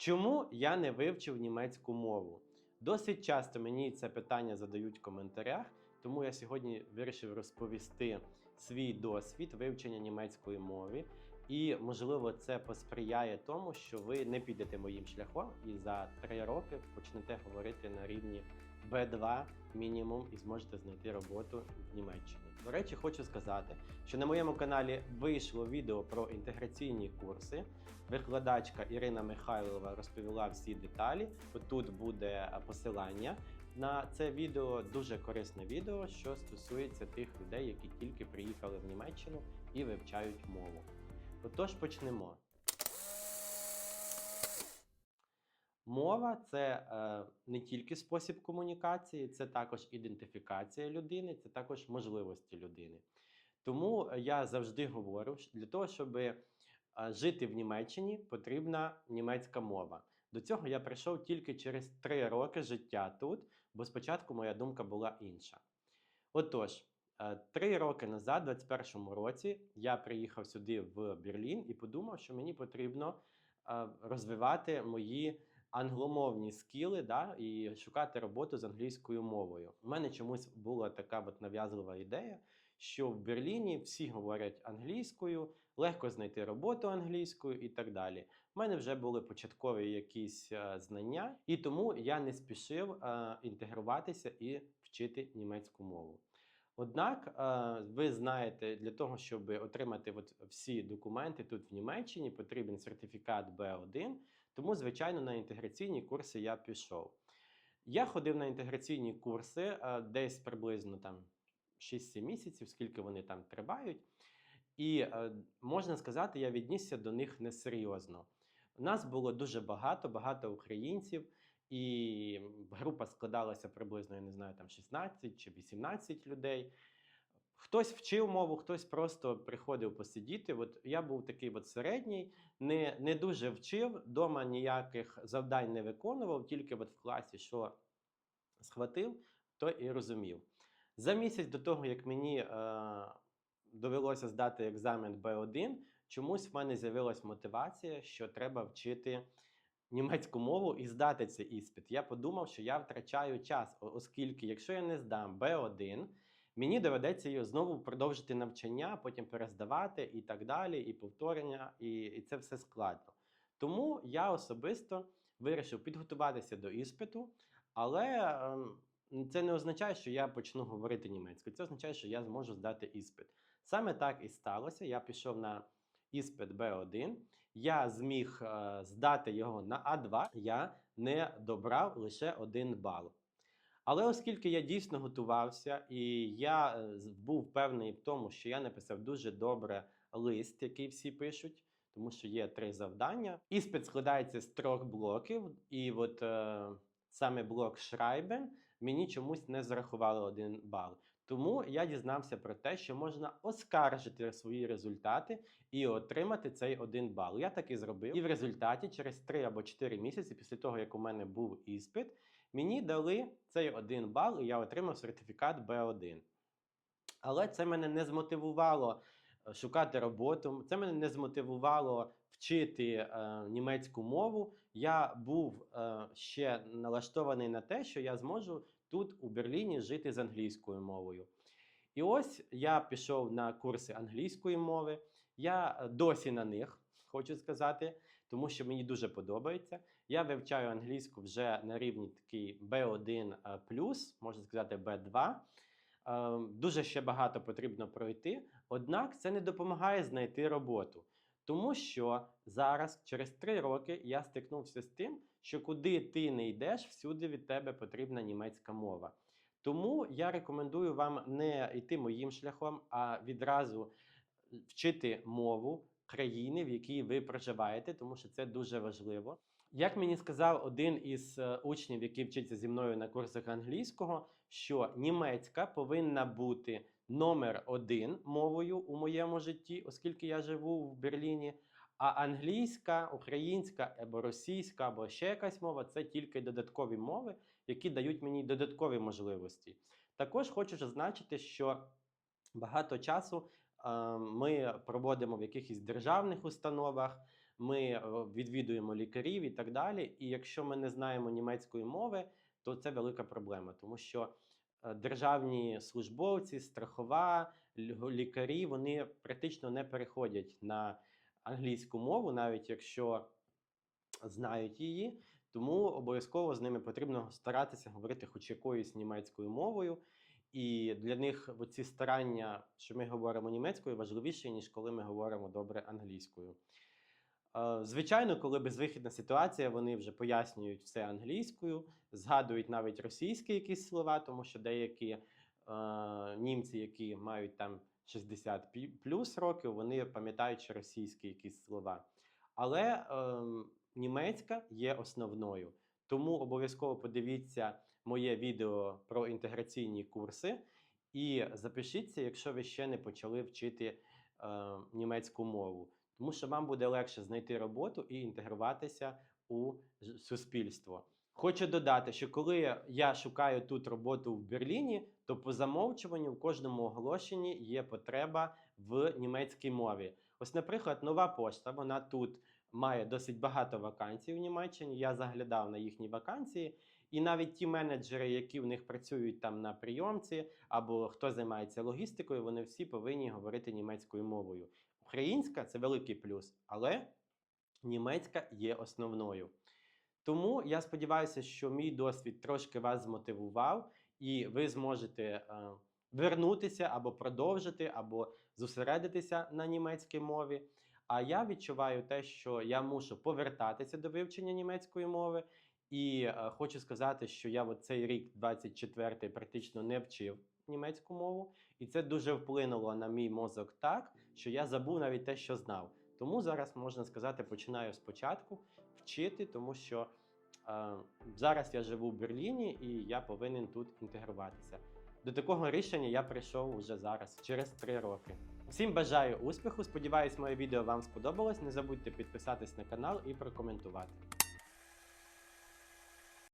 Чому я не вивчив німецьку мову? Досить часто мені це питання задають в коментарях, тому я сьогодні вирішив розповісти свій досвід вивчення німецької мови. І, можливо, це посприяє тому, що ви не підете моїм шляхом і за три роки почнете говорити на рівні B2 мінімум і зможете знайти роботу в Німеччині. До речі, хочу сказати, що на моєму каналі вийшло відео про інтеграційні курси. Викладачка Ірина Михайлова розповіла всі деталі. Тут буде посилання на це відео. Дуже корисне відео, що стосується тих людей, які тільки приїхали в Німеччину і вивчають мову. Отож, почнемо. Мова це е, не тільки спосіб комунікації, це також ідентифікація людини, це також можливості людини. Тому я завжди говорю, що для того, щоб е, жити в Німеччині, потрібна німецька мова. До цього я прийшов тільки через три роки життя тут, бо спочатку моя думка була інша. Отож, е, три роки назад, у 2021 році, я приїхав сюди в Берлін і подумав, що мені потрібно е, розвивати мої англомовні скіли да, і шукати роботу з англійською мовою. У мене чомусь була така от нав'язлива ідея, що в Берліні всі говорять англійською, легко знайти роботу англійською і так далі. У мене вже були початкові якісь е, знання, і тому я не спішив е, інтегруватися і вчити німецьку мову. Однак, е, ви знаєте, для того, щоб отримати от всі документи тут в Німеччині, потрібен сертифікат B1, тому, звичайно, на інтеграційні курси я пішов. Я ходив на інтеграційні курси е, десь приблизно там 6-7 місяців, скільки вони там тривають. І е, можна сказати, я віднісся до них несерйозно. У нас було дуже багато, багато українців, і група складалася приблизно, я не знаю, там 16 чи 18 людей. Хтось вчив мову, хтось просто приходив посидіти. От я був такий от середній, не, не дуже вчив, дома ніяких завдань не виконував, тільки от в класі, що схватив, то і розумів. За місяць до того, як мені е, довелося здати екзамен Б1, чомусь в мене з'явилась мотивація, що треба вчити німецьку мову і здати цей іспит. Я подумав, що я втрачаю час, оскільки, якщо я не здам Б1, мені доведеться знову продовжити навчання, потім перездавати і так далі, і повторення, і, і це все складно. Тому я особисто вирішив підготуватися до іспиту, але ем, це не означає, що я почну говорити німецькою. Це означає, що я зможу здати іспит. Саме так і сталося. Я пішов на іспит Б1, я зміг е, здати його на А2, я не добрав лише один бал. Але оскільки я дійсно готувався і я е, був впевнений в тому, що я написав дуже добре лист, який всі пишуть, тому що є три завдання. Іспит складається з трьох блоків, і от е, саме блок Schreiben мені чомусь не зарахували один бал. Тому я дізнався про те, що можна оскаржити свої результати і отримати цей один бал. Я так і зробив. І в результаті, через 3 або 4 місяці, після того як у мене був іспит, мені дали цей один бал, і я отримав сертифікат Б1. Але це мене не змотивувало е, шукати роботу. Це мене не змотивувало вчити е, німецьку мову. Я був е, ще налаштований на те, що я зможу тут у Берліні жити з англійською мовою. І ось я пішов на курси англійської мови. Я е, досі на них хочу сказати, тому що мені дуже подобається. Я вивчаю англійську вже на рівні такий B1 можна сказати, B2. Е, Дуже ще багато потрібно пройти, однак це не допомагає знайти роботу. Тому що зараз, через три роки, я стикнувся з тим, що куди ти не йдеш, всюди від тебе потрібна німецька мова. Тому я рекомендую вам не йти моїм шляхом, а відразу вчити мову країни, в якій ви проживаєте, тому що це дуже важливо. Як мені сказав один із е, учнів, який вчиться зі мною на курсах англійського, що німецька повинна бути номер один мовою у моєму житті, оскільки я живу в Берліні. А англійська, українська або російська, або ще якась мова це тільки додаткові мови, які дають мені додаткові можливості. Також хочу зазначити, що багато часу ми проводимо в якихось державних установах. ми е, відвідуємо лікарів і так далі. І якщо ми не знаємо німецької мови, то це велика проблема, тому що е, державні службовці, страхова, лікарі вони практично не переходять на англійську мову, навіть якщо знають її. Тому обов'язково з ними потрібно старатися говорити хоч якоюсь німецькою мовою. І для них ці старання, що ми говоримо німецькою, важливіші, ніж коли ми говоримо добре англійською. Е, Звичайно, коли безвихідна ситуація, вони вже пояснюють все англійською, згадують навіть російські якісь слова, тому що деякі е, німці, які мають там 60 плюс років, вони пам'ятають ще російські якісь слова. Але ем, німецька є основною. Тому обов'язково подивіться моє відео про інтеграційні курси і запишіться, якщо ви ще не почали вчити е, німецьку мову. Тому що вам буде легше знайти роботу і інтегруватися у суспільство. Хочу додати, що коли я шукаю тут роботу в Берліні, то по замовчуванню в кожному оголошенні є потреба в німецькій мові. Ось, наприклад, нова пошта, вона тут має досить багато вакансій в Німеччині. Я заглядав на їхні вакансії, і навіть ті менеджери, які в них працюють там на прийомці, або хто займається логістикою, вони всі повинні говорити німецькою мовою. Українська це великий плюс, але німецька є основною. Тому я сподіваюся, що мій досвід трошки вас змотивував, і ви зможете е, вернутися або продовжити, або зосередитися на німецькій мові. А я відчуваю те, що я мушу повертатися до вивчення німецької мови. І е, хочу сказати, що я от цей рік, 24-й, практично не вчив німецьку мову, і це дуже вплинуло на мій мозок так, що я забув навіть те, що знав. Тому зараз можна сказати, починаю спочатку вчити, тому що е, зараз я живу в Берліні і я повинен тут інтегруватися. До такого рішення я прийшов уже зараз, через три роки. Всім бажаю успіху. Сподіваюсь, моє відео вам сподобалось. Не забудьте підписатись на канал і прокоментувати.